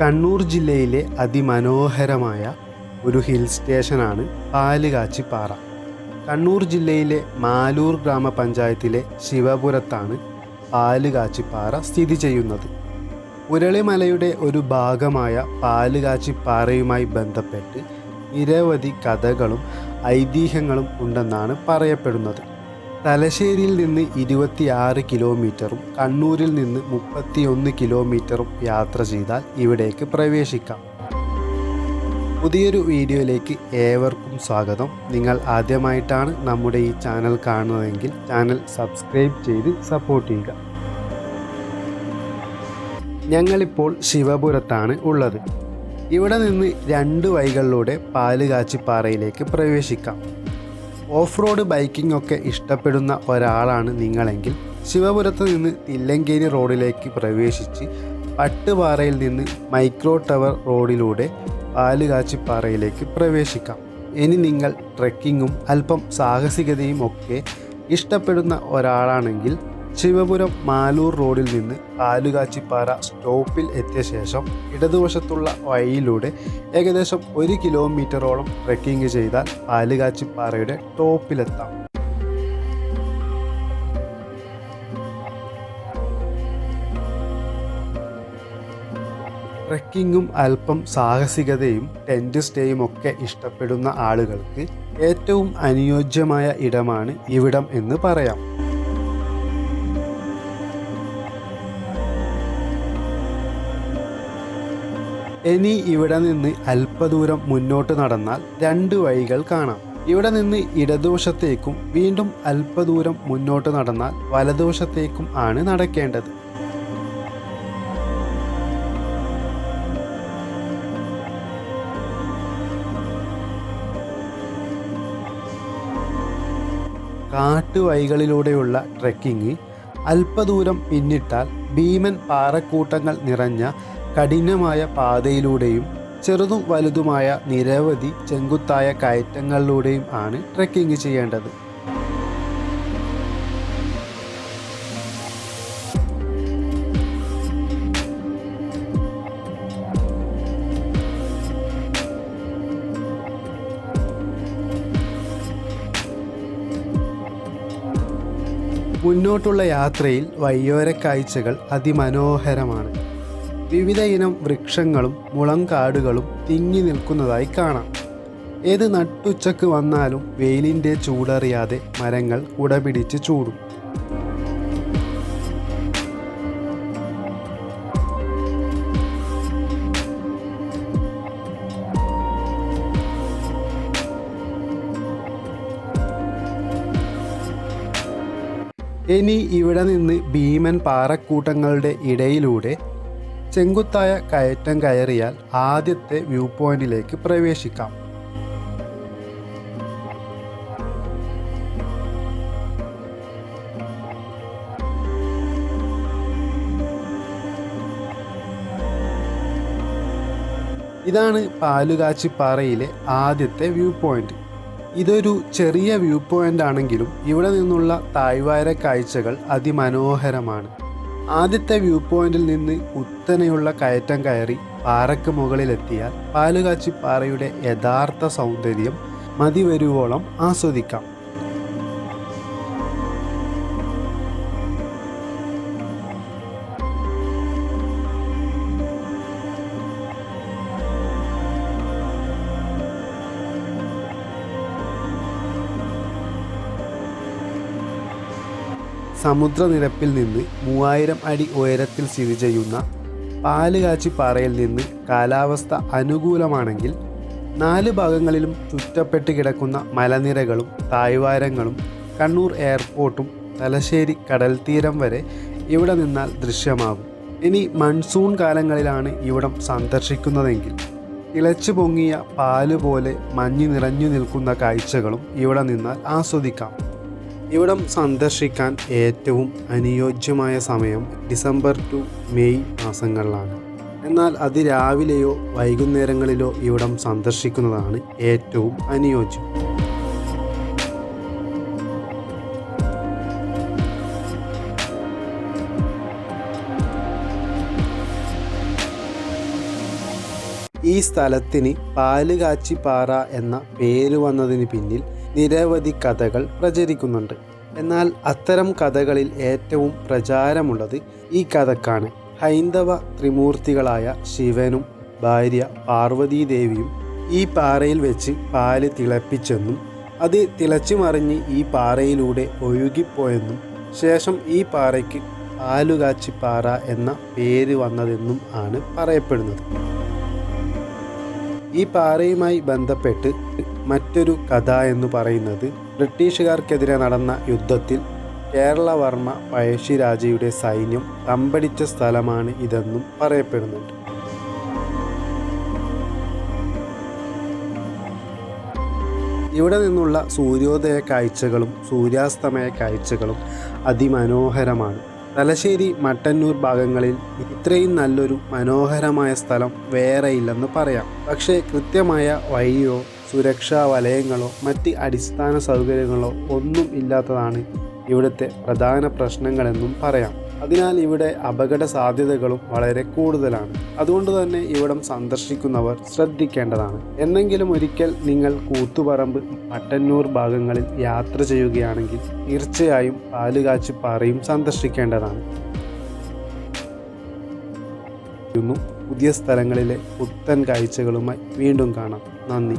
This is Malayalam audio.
കണ്ണൂർ ജില്ലയിലെ അതിമനോഹരമായ ഒരു ഹിൽ സ്റ്റേഷനാണ് പാലുകാച്ചിപ്പാറ. കണ്ണൂർ ജില്ലയിലെ മാലൂർ ഗ്രാമപഞ്ചായത്തിലെ ശിവപുരത്താണ് പാലുകാച്ചിപ്പാറ സ്ഥിതി ചെയ്യുന്നത്. ഉരളിമലയുടെ ഒരു ഭാഗമായ പാലുകാച്ചിപ്പാറയുമായി ബന്ധപ്പെട്ട് നിരവധി കഥകളും ഐതിഹ്യങ്ങളും ഉണ്ടെന്നാണ് പറയപ്പെടുന്നത്. തലശ്ശേരിയിൽ നിന്ന് ഇരുപത്തിയാറ് കിലോമീറ്ററും കണ്ണൂരിൽ നിന്ന് മുപ്പത്തിയൊന്ന് കിലോമീറ്ററും യാത്ര ചെയ്താൽ ഇവിടേക്ക് പ്രവേശിക്കാം. പുതിയൊരു വീഡിയോയിലേക്ക് ഏവർക്കും സ്വാഗതം. നിങ്ങൾ ആദ്യമായിട്ടാണ് നമ്മുടെ ഈ ചാനൽ കാണുന്നതെങ്കിൽ ചാനൽ സബ്സ്ക്രൈബ് ചെയ്ത് സപ്പോർട്ട് ചെയ്യുക. ഞങ്ങളിപ്പോൾ ശിവപുരത്താണ് ഉള്ളത്. ഇവിടെ നിന്ന് രണ്ട് വഴികളിലൂടെ പാലുകാച്ചിപ്പാറയിലേക്ക് പ്രവേശിക്കാം. ഓഫ് റോഡ് ബൈക്കിംഗ് ഒക്കെ ഇഷ്ടപ്പെടുന്ന ഒരാളാണ് നിങ്ങളെങ്കിൽ ശിവപുരത്ത് നിന്ന് തില്ലങ്കേരി റോഡിലേക്ക് പ്രവേശിച്ച് പട്ടുപാറയിൽ നിന്ന് മൈക്രോ ടവർ റോഡിലൂടെ പാലുകാച്ചിപ്പാറയിലേക്ക് പ്രവേശിക്കാം. ഇനി നിങ്ങൾ ട്രെക്കിങ്ങും അല്പം സാഹസികതയും ഒക്കെ ഇഷ്ടപ്പെടുന്ന ഒരാളാണെങ്കിൽ ശിവപുരം മാലൂർ റോഡിൽ നിന്ന് പാലുകാച്ചിപ്പാറ സ്റ്റോപ്പിൽ എത്തിയ ശേഷം ഇടതുവശത്തുള്ള വഴിയിലൂടെ ഏകദേശം ഒരു കിലോമീറ്ററോളം ട്രെക്കിംഗ് ചെയ്താൽ പാലുകാച്ചിപ്പാറയുടെ ടോപ്പിലെത്താം. ട്രെക്കിങ്ങും അല്പം സാഹസികതയും ടെന്റ് സ്റ്റേയും ഒക്കെ ഇഷ്ടപ്പെടുന്ന ആളുകൾക്ക് ഏറ്റവും അനുയോജ്യമായ ഇടമാണ് ഇവിടം എന്ന് പറയാം. ഇനി ഇവിടെ നിന്ന് അല്പദൂരം മുന്നോട്ട് നടന്നാൽ രണ്ട് വഴികൾ കാണാം. ഇവിടെ നിന്ന് ഇടതുവശത്തേക്കും വീണ്ടും അല്പദൂരം മുന്നോട്ട് നടന്നാൽ വലതുവശത്തേക്കും ആണ് നടക്കേണ്ടത്. കാട്ടുവഴികളിലൂടെയുള്ള ട്രെക്കിംഗ് അല്പദൂരം പിന്നിട്ടാൽ ഭീമൻ പാറക്കൂട്ടങ്ങൾ നിറഞ്ഞ കഠിനമായ പാതയിലൂടെയും ചെറുതും വലുതുമായ നിരവധി ചെങ്കുത്തായ കയറ്റങ്ങളിലൂടെയും ആണ് ട്രെക്കിംഗ് ചെയ്യേണ്ടത്. മുന്നോട്ടുള്ള യാത്രയിൽ വയ്യോര കാഴ്ചകൾ അതിമനോഹരമാണ്. വിവിധ ഇനം വൃക്ഷങ്ങളും മുളങ്കാടുകളും തിങ്ങി നിൽക്കുന്നതായി കാണാം. ഏത് നട്ടുച്ചക്ക് വന്നാലും വെയിലിന്റെ ചൂടറിയാതെ മരങ്ങൾ കുടപിടിച്ച് ചൂടും. ഇനി ഇവിടെ നിന്ന് ഭീമൻ പാറക്കൂട്ടങ്ങളുടെ ഇടയിലൂടെ ചെങ്കുത്തായ കയറ്റം കയറിയാൽ ആദ്യത്തെ വ്യൂ പോയിന്റിലേക്ക് പ്രവേശിക്കാം. ഇതാണ് പാലുകാച്ചിപ്പാറയിലെ ആദ്യത്തെ വ്യൂ പോയിന്റ്. ഇതൊരു ചെറിയ വ്യൂ പോയിന്റ് ആണെങ്കിലും ഇവിടെ നിന്നുള്ള താഴ്വാര കാഴ്ചകൾ അതിമനോഹരമാണ്. ആദ്യത്തെ വ്യൂ പോയിന്റിൽ നിന്ന് കുത്തനെയുള്ള കയറ്റം കയറി പാറയ്ക്ക് മുകളിലെത്തിയാൽ പാലുകാച്ചി പാറയുടെ യഥാർത്ഥ സൗന്ദര്യം മതിവരുവോളം ആസ്വദിക്കാം. സമുദ്രനിരപ്പിൽ നിന്ന് മൂവായിരം അടി ഉയരത്തിൽ സ്ഥിതി ചെയ്യുന്ന പാലുകാച്ചി പാറയിൽ നിന്ന് കാലാവസ്ഥ അനുകൂലമാണെങ്കിൽ നാല് ഭാഗങ്ങളിലും ചുറ്റപ്പെട്ട് കിടക്കുന്ന മലനിരകളും താഴ്വാരങ്ങളും കണ്ണൂർ എയർപോർട്ടും തലശ്ശേരി കടൽത്തീരം വരെ ഇവിടെ നിന്നാൽ ദൃശ്യമാകും. ഇനി മൺസൂൺ കാലങ്ങളിലാണ് ഇവിടം സന്ദർശിക്കുന്നതെങ്കിൽ തിളച്ചു പൊങ്ങിയ പാൽ പോലെ മഞ്ഞ് നിറഞ്ഞു നിൽക്കുന്ന കാഴ്ചകളും ഇവിടെ നിന്നാൽ ആസ്വദിക്കാം. ഇവിടം സന്ദർശിക്കാൻ ഏറ്റവും അനുയോജ്യമായ സമയം ഡിസംബർ ടു മെയ് മാസങ്ങളിലാണ്. എന്നാൽ അതിരാവിലെയോ വൈകുന്നേരങ്ങളിലോ ഇവിടം സന്ദർശിക്കുന്നതാണ് ഏറ്റവും അനുയോജ്യം. ഈ സ്ഥലത്തിന് പാലുകാച്ചിപ്പാറ എന്ന പേര് വന്നതിന് പിന്നിൽ നിരവധി കഥകൾ പ്രചരിക്കുന്നുണ്ട്. എന്നാൽ അത്തരം കഥകളിൽ ഏറ്റവും പ്രചാരമുള്ളത് ഈ കഥക്കാണ്. ഹൈന്ദവ ത്രിമൂർത്തികളായ ശിവനും ഭാര്യ പാർവതീദേവിയും ഈ പാറയിൽ വെച്ച് പാൽ തിളപ്പിച്ചെന്നും അത് തിളച്ചു മറിഞ്ഞ് ഈ പാറയിലൂടെ ഒഴുകിപ്പോയെന്നും ശേഷം ഈ പാറയ്ക്ക് പാലുകാച്ചിപ്പാറ എന്ന പേര് വന്നതെന്നും ആണ് പറയപ്പെടുന്നത്. ഈ പാറയുമായി ബന്ധപ്പെട്ട് മറ്റൊരു കഥ എന്ന് പറയുന്നത് ബ്രിട്ടീഷുകാർക്കെതിരെ നടന്ന യുദ്ധത്തിൽ കേരളവർമ്മ പഴശ്ശിരാജയുടെ സൈന്യം തമ്പടിച്ച സ്ഥലമാണ് ഇതെന്നും പറയപ്പെടുന്നുണ്ട്. ഇവിടെ നിന്നുള്ള സൂര്യോദയ കാഴ്ചകളും സൂര്യാസ്തമയ കാഴ്ചകളും അതിമനോഹരമാണ്. തലശ്ശേരി മട്ടന്നൂർ ഭാഗങ്ങളിൽ ഇത്രയും നല്ലൊരു മനോഹരമായ സ്ഥലം വേറെയില്ലെന്ന് പറയാം. പക്ഷേ കൃത്യമായ വഴിയോ സുരക്ഷാ വലയങ്ങളോ മറ്റ് അടിസ്ഥാന സൗകര്യങ്ങളോ ഒന്നും ഇല്ലാത്തതാണ് ഇവിടുത്തെ പ്രധാന പ്രശ്നങ്ങളെന്നും പറയാം. അതിനാൽ ഇവിടെ അപകട സാധ്യതകളും വളരെ കൂടുതലാണ്. അതുകൊണ്ട് തന്നെ ഇവിടം സന്ദർശിക്കുന്നവർ ശ്രദ്ധിക്കേണ്ടതാണ്. എന്നെങ്കിലും ഒരിക്കൽ നിങ്ങൾ കൂത്തുപറമ്പ് മട്ടന്നൂർ ഭാഗങ്ങളിൽ യാത്ര ചെയ്യുകയാണെങ്കിൽ തീർച്ചയായും പാലുകാച്ചിപ്പാറയും സന്ദർശിക്കേണ്ടതാണ്. പുതിയ സ്ഥലങ്ങളിലെ പുത്തൻ കാഴ്ചകളുമായി വീണ്ടും കാണാം. നന്ദി.